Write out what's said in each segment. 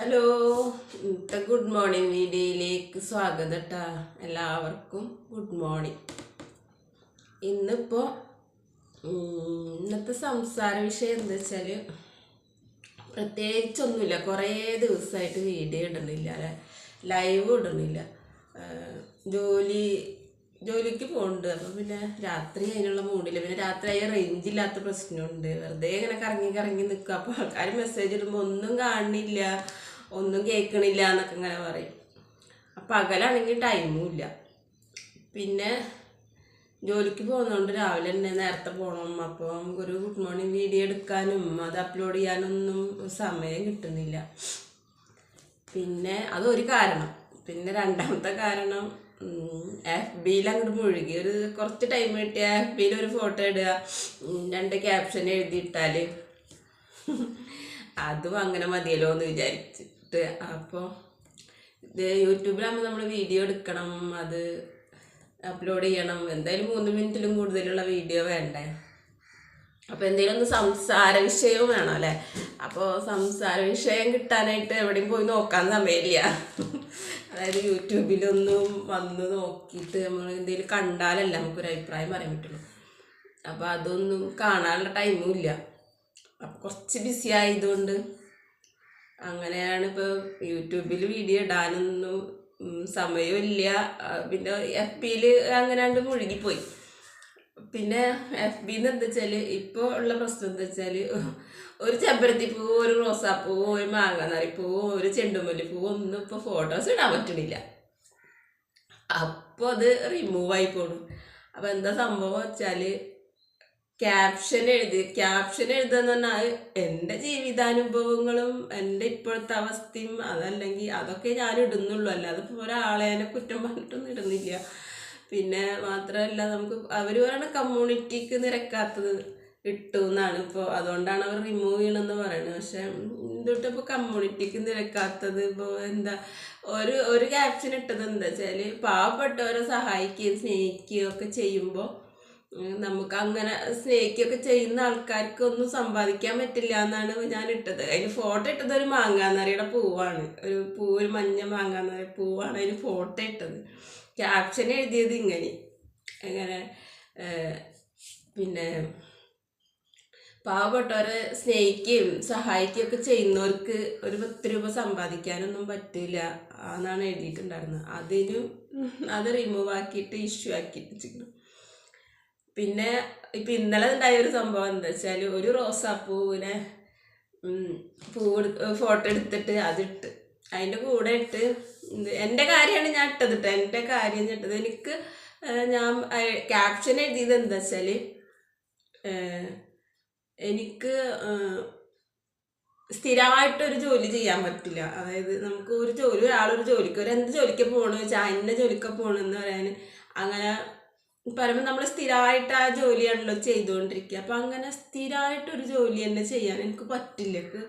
Hello ഇന്നത്തെ good morning വീഡിയോയിലേക്ക് സ്വാഗതം കേട്ടാ എല്ലാവർക്കും ഗുഡ് മോർണിംഗ് ഇന്നിപ്പോൾ ഇന്നത്തെ സംസാര വിഷയം എന്താ വെച്ചാൽ പ്രത്യേകിച്ചൊന്നുമില്ല. കുറേ ദിവസമായിട്ട് വീഡിയോ ഇടുന്നില്ല ലൈവ് ഇടുന്നില്ല. ജോലി ജോലിക്ക് പോകുന്നുണ്ട് അപ്പം പിന്നെ രാത്രി അതിനുള്ള മൂടില്ല പിന്നെ രാത്രി അതിന് റേഞ്ച് ഇല്ലാത്ത പ്രശ്നമുണ്ട്. വെറുതെ ഇങ്ങനെ കറങ്ങി കറങ്ങി നിൽക്കുക അപ്പോൾ ആൾക്കാർ മെസ്സേജ് ഇടുമ്പോൾ ഒന്നും കാണുന്നില്ല. ഒന്നും കേൾക്കണില്ല എന്നൊക്കെ ഇങ്ങനെ പറയും. അപ്പം പകലാണെങ്കിൽ ടൈമും ഇല്ല. പിന്നെ ജോലിക്ക് പോകുന്നതുകൊണ്ട് രാവിലെ തന്നെ നേരത്തെ പോകണം അപ്പോൾ നമുക്കൊരു ഗുഡ് മോർണിംഗ് വീഡിയോ എടുക്കാനും അത് അപ്ലോഡ് ചെയ്യാനൊന്നും സമയം കിട്ടുന്നില്ല. പിന്നെ അതൊരു കാരണം. പിന്നെ രണ്ടാമത്തെ കാരണം എഫ് ബിയിൽ അങ്ങോട്ട് മുഴുകി. ഒരു കുറച്ച് ടൈം കിട്ടിയ എഫ് ബിയിൽ ഒരു ഫോട്ടോ ഇടുക രണ്ട് ക്യാപ്ഷൻ എഴുതിയിട്ടാൽ അതും അങ്ങനെ മതിയല്ലോ എന്ന് വിചാരിച്ചിട്ട് അപ്പോൾ യൂട്യൂബിലാകുമ്പോൾ നമ്മൾ വീഡിയോ എടുക്കണം അത് അപ്ലോഡ് ചെയ്യണം. എന്തായാലും മൂന്ന് മിനിറ്റിലും കൂടുതലുള്ള വീഡിയോ വേണ്ടേ? അപ്പോൾ എന്തെങ്കിലും ഒന്ന് സംസാര വിഷയവും വേണം അല്ലേ? അപ്പോൾ സംസാര വിഷയം കിട്ടാനായിട്ട് എവിടെയും പോയി നോക്കാൻ സമയമില്ല. അതായത് യൂട്യൂബിലൊന്നും വന്ന് നോക്കിയിട്ട് നമ്മൾ എന്തെങ്കിലും കണ്ടാലല്ല നമുക്കൊരു അഭിപ്രായം പറയാൻ പറ്റുള്ളൂ. അപ്പോൾ അതൊന്നും കാണാനുള്ള ടൈമും ഇല്ല. അപ്പോൾ കുറച്ച് ബിസി ആയതുകൊണ്ട് അങ്ങനെയാണ് ഇപ്പോൾ യൂട്യൂബിൽ വീഡിയോ ഇടാനൊന്നും സമയമില്ല. പിന്നെ എഫ് ബിയിൽ അങ്ങനെയാണ്ട് മുഴുകിപ്പോയി. പിന്നെ എഫ് ബിന്ന് എന്താ വെച്ചാൽ ഇപ്പോൾ ഉള്ള പ്രശ്നം എന്താ വെച്ചാൽ ഒരു ചെമ്പരത്തി പൂവ് ഒരു റോസാപ്പൂവ് ഒരു മാങ്ങാനറിപ്പൂവ് ഒരു ചെണ്ടുമല്ലിപ്പൂവ് ഒന്നും ഇപ്പോൾ ഫോട്ടോസ് ഇടാൻ പറ്റണില്ല. അപ്പോൾ അത് റിമൂവ് ആയി പോണു. അപ്പോൾ എന്താ സംഭവം വെച്ചാൽ ക്യാപ്ഷൻ എഴുതി. ക്യാപ്ഷൻ എഴുതാന്ന് പറഞ്ഞാൽ എന്റെ ജീവിതാനുഭവങ്ങളും എന്റെ ഇപ്പോഴത്തെ അവസ്ഥയും അതല്ലെങ്കിൽ അതൊക്കെ ഞാൻ ഇടുന്നുള്ളൂ അല്ലാതെ ഇപ്പോൾ ഒരാളേനെ കുറ്റം പറഞ്ഞിട്ടൊന്നും ഇടുന്നില്ല. പിന്നെ മാത്രമല്ല നമുക്ക് അവർ പറയണ കമ്മ്യൂണിറ്റിക്ക് നിരക്കാത്തത് ഇട്ടു എന്നാണ്. ഇപ്പോൾ അതുകൊണ്ടാണ് അവർ റിമൂവ് ചെയ്യണമെന്ന് പറയുന്നത്. പക്ഷെ എന്തൊട്ട് ഇപ്പോൾ കമ്മ്യൂണിറ്റിക്ക് നിരക്കാത്തത് ഇപ്പോൾ എന്താ ഒരു ഒരു ക്യാപ്ഷൻ ഇട്ടത് എന്താ വെച്ചാൽ പാവപ്പെട്ടവരെ സഹായിക്കുകയും സ്നേഹിക്കുകയും ഒക്കെ ചെയ്യുമ്പോൾ നമുക്ക് അങ്ങനെ സ്നേഹിക്കുകയൊക്കെ ചെയ്യുന്ന ആൾക്കാർക്ക് ഒന്നും സമ്പാദിക്കാൻ പറ്റില്ല എന്നാണ് ഞാൻ ഇട്ടത്. അതിന് ഫോട്ടോ ഇട്ടത് ഒരു മാങ്ങാന്നറിയുടെ പൂവാണ്. ഒരു പൂ ഒരു മഞ്ഞ മാങ്ങാന്നറി പൂവാണ് അതിന് ഫോട്ടോ ഇട്ടത്. ക്യാപ്ഷൻ എഴുതിയത് ഇങ്ങനെ. അങ്ങനെ പിന്നെ പാവപ്പെട്ടവരെ സ്നേഹിക്കുകയും സഹായിക്കുകയും ഒക്കെ ചെയ്യുന്നവർക്ക് ഒരു പത്ത് രൂപ സമ്പാദിക്കാനൊന്നും പറ്റില്ല എന്നാണ് എഴുതിയിട്ടുണ്ടായിരുന്നത്. അതിനും അത് റിമൂവ് ആക്കിയിട്ട് ഇഷ്യൂ ആക്കിയിട്ട് പിന്നെ ഇപ്പം ഇന്നലെ ഉണ്ടായ ഒരു സംഭവം എന്താ വെച്ചാൽ ഒരു റോസാപ്പൂവിനെ പൂവ് ഫോട്ടോ എടുത്തിട്ട് അതിട്ട് അതിന്റെ കൂടെ ഇട്ട് എന്റെ കാര്യമാണ് ഞാൻ ഇട്ടത് ഇട്ട് എന്റെ കാര്യം ഞാൻ ഇട്ടത്. എനിക്ക് ഞാൻ ക്യാപ്ഷൻ എഴുതിയത് എന്താ വെച്ചാൽ എനിക്ക് സ്ഥിരമായിട്ട് ഒരു ജോലി ചെയ്യാൻ പറ്റില്ല. അതായത് നമുക്ക് ഒരു ജോലി ഒരാളൊരു ജോലിക്ക് ഒരു എന്ത് ജോലിക്ക് പോകണമെന്ന് വെച്ചാൽ എന്നെ ജോലിക്ക് പോകണമെന്ന് പറയാൻ അങ്ങനെ പറയുമ്പോൾ നമ്മൾ സ്ഥിരമായിട്ട് ആ ജോലിയാണല്ലോ ചെയ്തുകൊണ്ടിരിക്കുക അപ്പം അങ്ങനെ സ്ഥിരമായിട്ടൊരു ജോലി തന്നെ ചെയ്യാൻ എനിക്ക് പറ്റില്ല. എനിക്ക്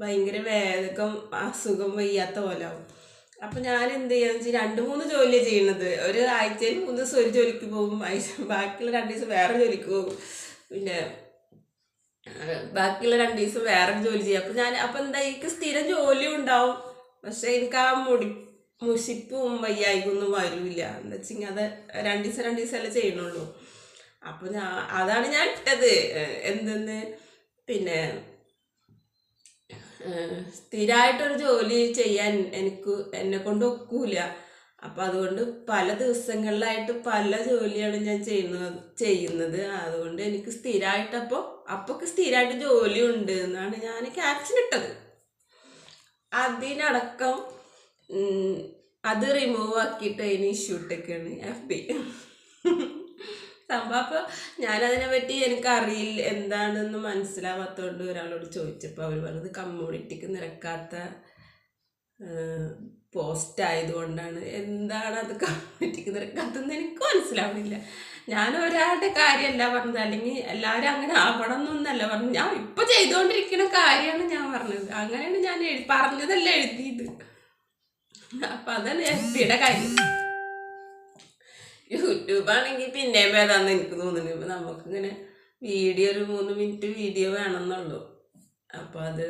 ഭയങ്കര വേദകം അസുഖം വയ്യാത്ത പോലെ ആവും. അപ്പം ഞാൻ എന്ത് ചെയ്യാന്ന് വെച്ചാൽ രണ്ട് മൂന്ന് ജോലിയാണ് ചെയ്യണത്. ഒരു ആഴ്ചയിൽ മൂന്ന് ദിവസം ഒരു ജോലിക്ക് പോകും. ബാക്കിയുള്ള രണ്ട് ദിവസം വേറെ ജോലിക്ക് പോകും. പിന്നെ ബാക്കിയുള്ള രണ്ട് ദിവസം വേറെ ജോലി ചെയ്യും. അപ്പം ഞാൻ അപ്പം എന്താ എനിക്ക് സ്ഥിരം ജോലി ഉണ്ടാവും. പക്ഷെ എനിക്ക് ആ മുടി മുഷിപ്പും വയ്യായികൊന്നും വരില്ല. എന്താ വെച്ചാൽ അത് രണ്ട് ദിവസം രണ്ട് ചെയ്യണുള്ളൂ. അപ്പൊ ഞാൻ അതാണ് ഞാൻ ഇട്ടത്. എന്തെന്ന്? പിന്നെ സ്ഥിരമായിട്ടൊരു ജോലി ചെയ്യാൻ എനിക്ക് എന്നെ കൊണ്ട് ഒക്കൂല. അപ്പം അതുകൊണ്ട് പല ദിവസങ്ങളിലായിട്ട് പല ജോലിയാണ് ഞാൻ ചെയ്യുന്നത് ചെയ്യുന്നത്. അതുകൊണ്ട് എനിക്ക് സ്ഥിരമായിട്ടപ്പോൾ അപ്പൊക്കെ സ്ഥിരമായിട്ട് ജോലി ഉണ്ട് എന്നാണ് ഞാൻ ക്യാപ്ഷൻ ഇട്ടത് അതിനടക്കം അത് റിമൂവ് ആക്കിയിട്ട് അതിന് ഇഷ്യൂ എഫ് ബി സംഭവം അപ്പോൾ ഞാനതിനെ പറ്റി എനിക്കറിയില്ല എന്താണെന്ന് മനസ്സിലാവാത്തതുകൊണ്ട് ഒരാളോട് ചോദിച്ചപ്പോൾ അവർ പറഞ്ഞത് കമ്മ്യൂണിറ്റിക്ക് നിരക്കാത്ത പോസ്റ്റ് ആയതുകൊണ്ടാണ്. എന്താണ് അത് കമ്മ്യൂണിറ്റിക്ക് നിരക്കാത്തതെന്ന് എനിക്ക് മനസ്സിലാവുന്നില്ല. ഞാൻ ഒരാളുടെ കാര്യമല്ല പറഞ്ഞത്. അല്ലെങ്കിൽ എല്ലാവരും അങ്ങനെ ആവണം എന്നൊന്നല്ല പറഞ്ഞു ഞാൻ ഇപ്പം ചെയ്തുകൊണ്ടിരിക്കുന്ന കാര്യമാണ് ഞാൻ പറഞ്ഞത്. അങ്ങനെയാണ് ഞാൻ പറഞ്ഞതല്ല എഴുതിയത്. അപ്പം അതാണ് എഫ്ബിയുടെ കാര്യം. യൂട്യൂബ് ആണെങ്കിൽ പിന്നെയും ഭേദാന്ന് എനിക്ക് തോന്നുന്നു. ഇപ്പം നമുക്കിങ്ങനെ വീഡിയോ ഒരു മൂന്ന് മിനിറ്റ് വീഡിയോ വേണമെന്നുള്ളൂ. അപ്പൊ അത്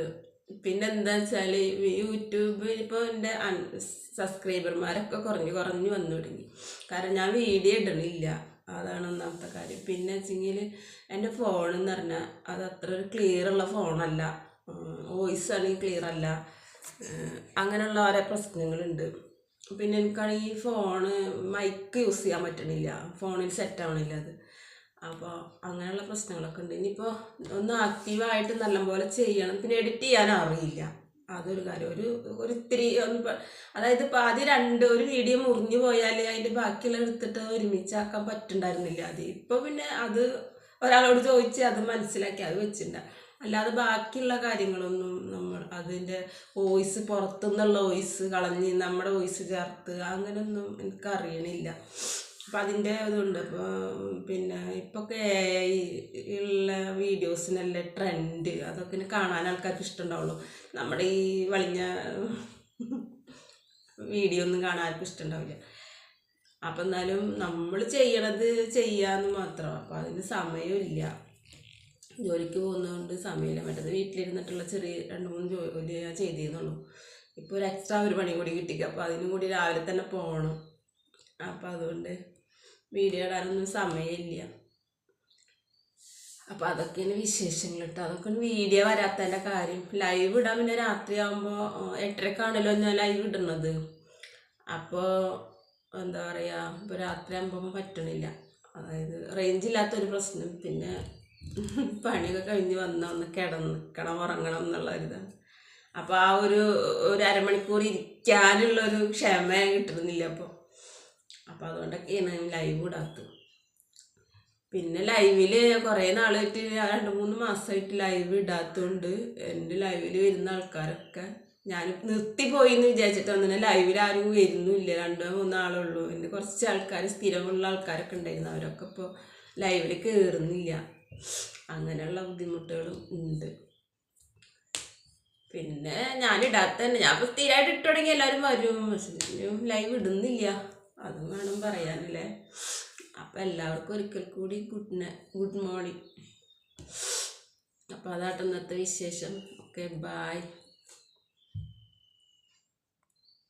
പിന്നെ എന്താ വെച്ചാൽ യൂട്യൂബ് ഇപ്പോൾ എന്റെ സബ്സ്ക്രൈബർമാരൊക്കെ കുറഞ്ഞു കുറഞ്ഞു വന്നു തുടങ്ങി. കാരണം ഞാൻ വീഡിയോ ഇടണില്ല. അതാണ് ഒന്നാമത്തെ കാര്യം. പിന്നെ വെച്ചെങ്കിൽ എന്റെ ഫോൺ എന്ന് പറഞ്ഞാൽ അത് അത്ര ഒരു ക്ലിയർ ഉള്ള ഫോണല്ല. വോയിസ് ആണെങ്കിൽ ക്ലിയർ അല്ല. അങ്ങനെയുള്ള ഓരോ പ്രശ്നങ്ങളുണ്ട്. പിന്നെ എനിക്കാണെങ്കിൽ ഈ ഫോണ് മൈക്ക് യൂസ് ചെയ്യാൻ പറ്റണില്ല. ഫോണിൽ സെറ്റ് ആവണില്ല അത്. അപ്പോൾ അങ്ങനെയുള്ള പ്രശ്നങ്ങളൊക്കെ ഉണ്ട്. ഇനിയിപ്പോൾ ഒന്ന് ആക്റ്റീവായിട്ട് നല്ലപോലെ ചെയ്യണം. പിന്നെ എഡിറ്റ് ചെയ്യാൻ അറിയില്ല. അതൊരു കാര്യം. ഒരു ഒരു ഇത്തിരി ഒന്ന് അതായത് ഇപ്പോൾ ആദ്യം രണ്ട് ഒരു വീഡിയോ മുറിഞ്ഞു പോയാൽ അതിന്റെ ബാക്കിയുള്ള എടുത്തിട്ട് ഒരുമിച്ചാക്കാൻ പറ്റുണ്ടായിരുന്നില്ല. അത് ഇപ്പോൾ പിന്നെ അത് ഒരാളോട് ചോദിച്ച് അത് മനസ്സിലാക്കി അത് വെച്ചിട്ടുണ്ട് അല്ലാതെ ബാക്കിയുള്ള കാര്യങ്ങളൊന്നും നമ്മൾ അതിന്റെ വോയിസ് പുറത്തുനിന്നുള്ള വോയിസ് കളഞ്ഞ് നമ്മുടെ വോയിസ് ചേർത്ത് അങ്ങനെയൊന്നും എനിക്ക് അറിയണില്ല. അപ്പം അതിന്റെ ഇതുണ്ട്. അപ്പോൾ പിന്നെ ഇപ്പൊക്കെ ഉള്ള വീഡിയോസിനല്ലേ ട്രെൻഡ് അതൊക്കെ കാണാൻ ആൾക്കാർക്ക് ഇഷ്ടമുണ്ടാവുള്ളൂ നമ്മുടെ ഈ വളിഞ്ഞ വീഡിയോ ഒന്നും കാണാൻ ആർക്കും ഇഷ്ടമുണ്ടാവില്ല അപ്പം എന്നാലും നമ്മൾ ചെയ്യണത് ചെയ്യാന്ന് മാത്രം. അപ്പം അതിന് സമയമില്ല. ജോലിക്ക് പോകുന്നതുകൊണ്ട് സമയമില്ല. മറ്റേത് വീട്ടിലിരുന്നിട്ടുള്ള ചെറിയ രണ്ട് മൂന്ന് ജോലി ഞാൻ ചെയ്തിരുന്നുള്ളൂ. ഇപ്പോൾ ഒരു എക്സ്ട്രാ ഒരു പണി കൂടി കിട്ടിക്കുക അപ്പോൾ അതിനും കൂടി രാവിലെ തന്നെ പോകണം അപ്പം അതുകൊണ്ട് വീഡിയോ ഇടാനൊന്നും സമയമില്ല. അപ്പോൾ അതൊക്കെയാണ് വിശേഷങ്ങൾ കേട്ടോ അതൊക്കെ വീഡിയോ വരാത്തതിന്റെ കാര്യം. ലൈവ് ഇടാൻ പിന്നെ രാത്രി ആകുമ്പോൾ എട്ടരക്കാണല്ലോ ഞാൻ ലൈവ് ഇടുന്നത്. അപ്പോൾ എന്താ പറയുക ഇപ്പോൾ രാത്രി ആകുമ്പോൾ പറ്റണില്ല. അതായത് റേഞ്ച് ഇല്ലാത്തൊരു പ്രശ്നം. പിന്നെ പണിയൊക്കെ കഴിഞ്ഞ് വന്ന ഒന്ന് കിടന്നിക്കണം ഉറങ്ങണം എന്നുള്ള ഒരിതാണ് അപ്പോൾ ആ ഒരു ഒരു അരമണിക്കൂർ ഇരിക്കാനുള്ള ഒരു ക്ഷമ കിട്ടുന്നില്ല അപ്പോൾ അപ്പോൾ അതുകൊണ്ടൊക്കെയാണ് ലൈവ് ഇടാത്തത്. പിന്നെ ലൈവിൽ കുറേ നാളായിട്ട് രണ്ട് മൂന്ന് മാസമായിട്ട് ലൈവ് ഇടാത്തതുകൊണ്ട് എന്റെ ലൈവിൽ വരുന്ന ആൾക്കാരൊക്കെ ഞാൻ നിർത്തിപ്പോയി എന്ന് വിചാരിച്ചിട്ട് വന്നിട്ട് ലൈവിൽ ആരും വരുന്നില്ല രണ്ടോ മൂന്നോ ആളുള്ളൂ. എന്റെ കുറച്ച് ആൾക്കാർ സ്ഥിരമുള്ള ആൾക്കാരൊക്കെ ഉണ്ടായിരുന്നു. അവരൊക്കെ ഇപ്പോൾ ലൈവിൽ കയറുന്നില്ല അങ്ങനെയുള്ള ബുദ്ധിമുട്ടുകളും ഉണ്ട്. പിന്നെ ഞാനിടാത്ത തന്നെ ഞാൻ സ്ഥിരമായിട്ട് ഇട്ട് തുടങ്ങി എല്ലാവരും വരും. ലൈവ് ഇടുന്നില്ല. അതും വേണം പറയാനല്ലേ. അപ്പം എല്ലാവർക്കും ഒരിക്കൽ കൂടി ഗുഡ് ഗുഡ് മോർണിംഗ് അപ്പോൾ അതാട്ടെ ഇന്നത്തെ വിശേഷം. Okay bye